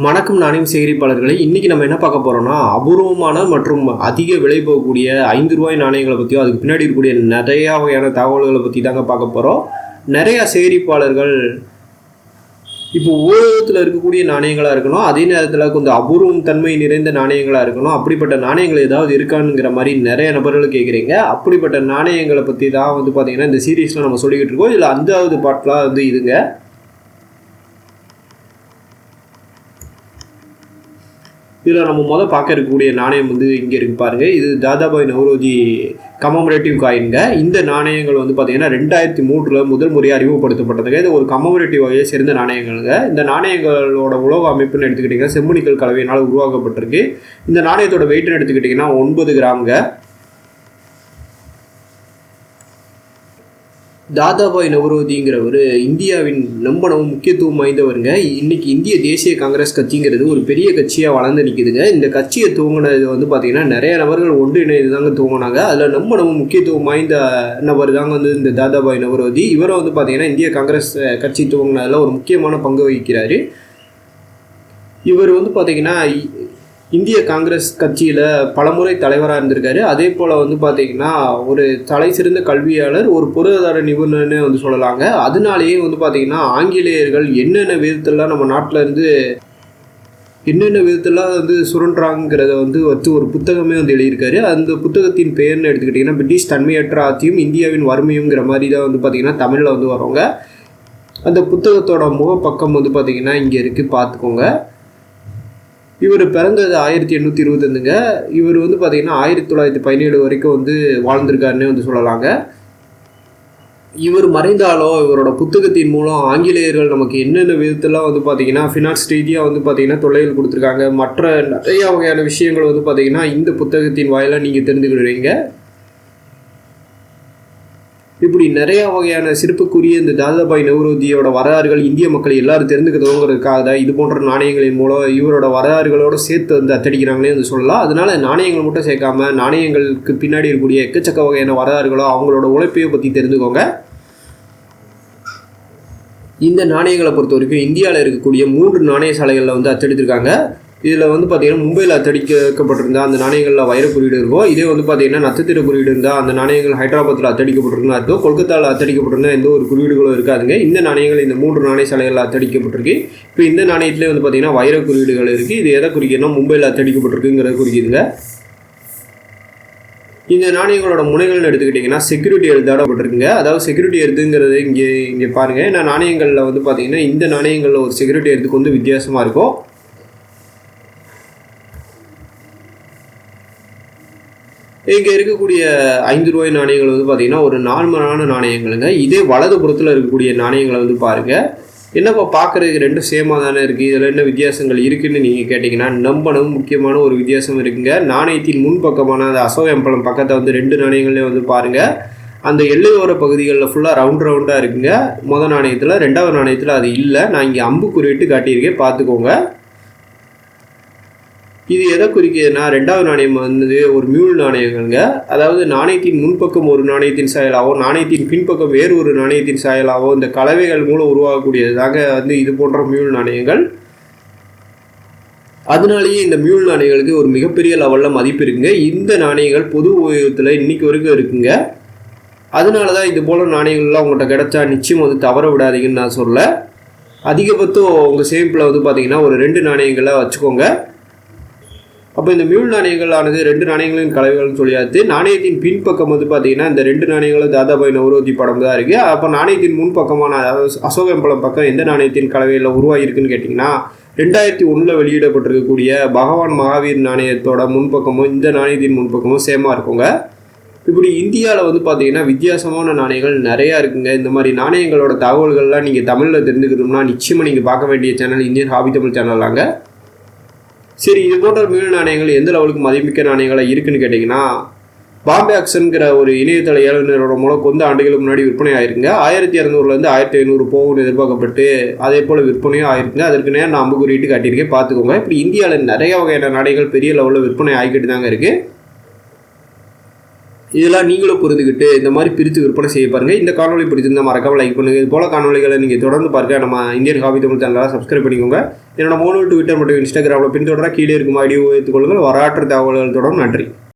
வணக்கம் நாணயம் சேகரிப்பாளர்களை இன்றைக்கி நம்ம என்ன பார்க்க போகிறோம்னா அபூர்வமான மற்றும் அதிக விலை போகக்கூடிய ஐந்து ரூபாய் நாணயங்களை பற்றியும் அதுக்கு பின்னாடி இருக்கக்கூடிய நிறையா வகையான தகவல்களை பற்றி தாங்க பார்க்க போகிறோம் நிறையா சேகரிப்பாளர்கள் இப்போ ஊடகத்தில் இருக்கக்கூடிய நாணயங்களாக இருக்கணும் அதே நேரத்தில் கொஞ்சம் அபூர்வம் தன்மை நிறைந்த நாணயங்களாக இருக்கணும் அப்படிப்பட்ட நாணயங்கள் ஏதாவது இருக்கானுங்கிற மாதிரி நிறைய நபர்கள் கேட்குறீங்க அப்படிப்பட்ட நாணயங்களை பற்றி தான் வந்து பார்த்திங்கன்னா இந்த சீரீஸில் நம்ம சொல்லிக்கிட்டு இருக்கோம். இதில் அஞ்சாவது பாட்டெலாம் வந்து இதுங்க. இதில் நம்ம முதல் பார்க்க இருக்கக்கூடிய நாணயம் வந்து இங்கே இருக்கு பாருங்க. இது தாதாபாய் நவரோஜி கமமரேட்டிவ் காயின்ங்க இந்த நாணயங்கள் வந்து பார்த்தீங்கன்னா ரெண்டாயிரத்தி மூன்றில் முதல் முறையாக அறிமுகப்படுத்தப்பட்டதுங்க. இது ஒரு கமமரேட்டிவ் வகையை சேர்ந்த நாணயங்கள்ங்க. இந்த நாணயங்களோட உலோக அமைப்புன்னு எடுத்துக்கிட்டிங்கன்னா செம்மணிக்கல் கலவையினால் உருவாக்கப்பட்டிருக்கு. இந்த நாணயத்தோட வெயிட்னு எடுத்துக்கிட்டிங்கன்னா ஒன்பது கிராம்ங்க. தாதாபாய் நவரோதிங்கிறவர் இந்தியாவின் நம்பனவும் முக்கியத்துவம் வாய்ந்தவருங்க. இன்னைக்கு இந்திய தேசிய காங்கிரஸ் கட்சிங்கிறது ஒரு பெரிய கட்சியாக வளர்ந்து நிற்குதுங்க இந்த கட்சியை துவங்கினது வந்து பார்த்திங்கன்னா நிறைய நபர்கள் ஒன்றிணைந்து தாங்க துவங்கினாங்க. அதில் நம்பனவும் முக்கியத்துவம் வாய்ந்த நபர் தாங்க வந்து இந்த தாதாபாய் நவரோதி. இவரை வந்து பார்த்தீங்கன்னா இந்திய காங்கிரஸ் கட்சி துவங்கினதில் ஒரு முக்கியமான பங்கு வகிக்கிறாரு. இவர் வந்து பார்த்திங்கன்னா இந்திய காங்கிரஸ் கட்சியில் பலமுறை தலைவராக இருந்திருக்காரு. அதே போல் வந்து பார்த்தீங்கன்னா ஒரு தலை சிறந்த கல்வியாளர் ஒரு பொருளாதார நிபுணர்னு வந்து சொல்லலாங்க. அதனாலேயே வந்து பார்த்தீங்கன்னா ஆங்கிலேயர்கள் என்னென்ன விதத்திலாம் நம்ம நாட்டில் இருந்து என்னென்ன விதத்திலாம் வந்து சுரண்டாங்கிறத வந்து வச்சு ஒரு புத்தகமே வந்து எழுதியிருக்காரு. அந்த புத்தகத்தின் பெயர்னு எடுத்துக்கிட்டிங்கன்னா பிரிட்டிஷ் தன்மையற்ற ஆட்சியும் இந்தியாவின் வறுமையுங்கிற மாதிரி தான் வந்து பார்த்திங்கன்னா தமிழில் வந்து வரவங்க. அந்த புத்தகத்தோட முகப்பக்கம் வந்து பார்த்திங்கன்னா இங்கே இருக்குது பார்த்துக்கோங்க இவர் பிறந்தது ஆயிரத்தி எண்ணூற்றி இருபத்தஞ்சுங்க. இவர் வந்து பார்த்திங்கன்னா ஆயிரத்தி தொள்ளாயிரத்தி பதினேழு வரைக்கும் வந்து வாழ்ந்திருக்காருன்னு வந்து சொல்லலாங்க. இவர் மறைந்தாலோ இவரோட புத்தகத்தின் மூலம் ஆங்கிலேயர்கள் நமக்கு என்னென்ன விதத்தெல்லாம் வந்து பார்த்தீங்கன்னா ஃபினான்ஸ் ரீதியாக வந்து பார்த்தீங்கன்னா தொல்லைகள் கொடுத்துருக்காங்க. மற்ற நிறைய வகையான விஷயங்கள் வந்து பார்த்தீங்கன்னா இந்த புத்தகத்தின் வாயிலாக நீங்கள் தெரிஞ்சுக்கிடுவீங்க. இப்படி நிறைய வகையான சிறப்புக்குரிய இந்த தாதாபாய் நவரோதியோட வரலாறுகள் இந்திய மக்கள் எல்லாரும் தெரிந்துக்கிறதுங்கிறதுக்காக தான் இது போன்ற நாணயங்களின் மூலம் இவரோட வரலாறுகளோட சேர்த்து வந்து அத்தடிக்கிறாங்களே வந்து சொல்லலாம். அதனால நாணயங்கள் மட்டும் சேர்க்காம நாணயங்களுக்கு பின்னாடி இருக்கக்கூடிய எக்கச்சக்க வகையான வரலாறுகளோ அவங்களோட உழைப்பையோ பற்றி தெரிஞ்சுக்கோங்க. இந்த நாணயங்களை பொறுத்த வரைக்கும் இந்தியாவில் இருக்கக்கூடிய மூன்று நாணய சாலைகளில் வந்து அச்சடித்திருக்காங்க இதில் வந்து பார்த்தீங்கன்னா மும்பையில் அத்தடிக்கப்பட்டிருந்தா அந்த நாணயங்களில் வைர குறியீடு இருக்கும் இதே வந்து பார்த்தீங்கன்னா நட்சத்திர குறியீடு இருந்தால் அந்த நாணயங்கள் ஹைதராபாத்தில் அத்தடிக்கப்பட்டிருக்குன்னு இருக்கும் கொல்கத்தாவில் அத்தடிக்கப்பட்டிருந்தால் எந்த ஒரு குறியீடுகளும் இருக்காதுங்க. இந்த நாணயங்கள் இந்த மூன்று நாணய சாலைகளில் அத்தடிக்கப்பட்டிருக்கு இப்போ இந்த நாணயத்திலே வந்து பார்த்தீங்கன்னா வைர குறியீடுகள் இருக்குது இது எதை குறிக்கணும் மும்பையில் அத்தடிக்கப்பட்டிருக்குங்கிறத குறிக்குதுங்க. இந்த நாணயங்களோட முனைகள்னு எடுத்துக்கிட்டிங்கன்னா செக்யூரிட்டி எழுதாடப்பட்டிருக்குங்க அதாவது செக்யூரிட்டி எழுதுங்கிறது இங்கே இங்கே பாருங்கள் ஏன்னா நாணயங்களில் வந்து பார்த்திங்கன்னா இந்த நாணயங்களில் ஒரு செக்யூரிட்டி எழுத்துக்கு வந்து வித்தியாசமாக இருக்கும் இங்கே இருக்கக்கூடிய ஐந்து ரூபாய் நாணயங்கள் வந்து பார்த்தீங்கன்னா ஒரு நார்மலான நாணயங்களுங்க. இதே வலது புறத்தில் இருக்கக்கூடிய நாணயங்களை வந்து பாருங்கள் என்னப்பா பார்க்குறதுக்கு ரெண்டும் சேமாக தானே இருக்குது இதில் என்ன வித்தியாசங்கள் இருக்குதுன்னு நீங்கள் கேட்டிங்கன்னா நம்பனும் முக்கியமான ஒரு வித்தியாசம் இருக்குங்க. நாணயத்தின் முன்பக்கமான அந்த அசோக எம்பளம் பக்கத்தை வந்து ரெண்டு நாணயங்களையும் வந்து பாருங்கள் அந்த எல்லையோர பகுதிகளில் ஃபுல்லாக ரவுண்ட் ரவுண்டாக இருக்குங்க. மொதல் நாணயத்தில் ரெண்டாவது நாணயத்தில் அது இல்லை. நான் இங்கே அம்பு குறியிட்டு காட்டியிருக்கேன். பார்த்துக்கோங்க இது எதை குறிக்கிறதுனா ரெண்டாவது நாணயம் வந்து ஒரு மியூல் நாணயங்கள்ங்க. அதாவது நாணயத்தின் முன்பக்கம் ஒரு நாணயத்தின் சாயலாகவோ நாணயத்தின் பின்பக்கம் வேறு ஒரு நாணயத்தின் சாயலாகவோ இந்த கலவைகள் மூலம் உருவாகக்கூடியது தாங்க வந்து இது போன்ற மியூல் நாணயங்கள். அதனாலேயே இந்த மியூல் நாணயங்களுக்கு ஒரு மிகப்பெரிய லெவலில் மதிப்பு இருக்குங்க. இந்த நாணயங்கள் பொது உபயோகத்தில் இன்னைக்கு வரைக்கும் இருக்குங்க. அதனால தான் இது போல நாணயங்கள்லாம் உங்கள்கிட்ட கிடைச்சா நிச்சயம் வந்து தவற விடாதீங்கன்னு நான் சொல்ல அதிகபட்சம் உங்கள் சேமிப்பில் வந்து பார்த்தீங்கன்னா ஒரு ரெண்டு நாணயங்களை வச்சுக்கோங்க. அப்போ இந்த மியூல் நாணயங்களானது ரெண்டு நாணயங்களின் கலவைகள்னு சொல்லியாச்சு. நாணயத்தின் பின்பக்கம் வந்து பார்த்தீங்கன்னா இந்த ரெண்டு நாணயங்களும் தாதாபாய் நவரோஜி படம் தான் இருக்குது அப்போ நாணயத்தின் முன்பக்கமான அசோகம்பலம் பக்கம் எந்த நாணயத்தின் கலவையில் உருவாகியிருக்குன்னு கேட்டிங்கன்னா ரெண்டாயிரத்தி ஒன்றில் வெளியிடப்பட்டிருக்கக்கூடிய பகவான் மகாவீர் நாணயத்தோட முன்பக்கமும் இந்த நாணயத்தின் முன்பக்கமும் சேமாக இருக்குங்க. இப்படி இந்தியாவில் வந்து பார்த்தீங்கன்னா வித்தியாசமான நாணயங்கள் நிறையா இருக்குங்க. இந்த மாதிரி நாணயங்களோட தகவல்கள்லாம் நீங்கள் தமிழில் தெரிஞ்சுக்கணும்னா நிச்சயமாக நீங்கள் பார்க்க வேண்டிய சேனல் இந்தியன் ஹாபி தமிழ் சேனலாங்க சரி இது போன்ற மீள் நாணயங்கள் எந்த லெவலுக்கு மதிமிக்க நாணயங்களாக இருக்குன்னு கேட்டிங்கன்னா பாம்பே ஆக்ஷனுங்கிற ஒரு இணையதள இயலுநரோட மூலம் கொந்த ஆண்டுகளுக்கு முன்னாடி விற்பனை ஆயிருக்குங்க. ஆயிரத்தி இரநூறுலேருந்து ஆயிரத்தி ஐநூறு போகும்னு எதிர்பார்க்கப்பட்டு அதே போல் விற்பனையும் ஆயிருக்குங்க. அதற்கு நேரம் நான் அம்பு குறியிட்டு காட்டியிருக்கேன். பார்த்துக்கோங்க. இப்படி இந்தியாவில் நிறைய வகையான நாணயங்கள் பெரிய லெவலில் விற்பனை ஆகிக்கிட்டு தாங்க இருக்குது இதெல்லாம் நீங்களும் புரிந்துக்கிட்டு இந்த மாதிரி பிரித்து விற்பனை செய்ய பாருங்க. இந்த காணொலி பிடிச்சிருந்தா மறக்காமல் லைக் பண்ணுங்கள் இது போல காணொலிகளை நீங்கள் தொடர்ந்து பாருங்கள் நம்ம இந்தியன் ஹாபி தமிழ் சேனலாக சப்ஸ்கிரைப் பண்ணிக்கோங்க. என்னோட மூணு ட்விட்டர் மற்றும் இன்ஸ்டாகிராமில் பின்தொடர கீழே இருக்கும் ஐடியோ வைத்துக்கொள்ளுங்கள் வரலாற்று தகவல்கள் தொடரும் நன்றி.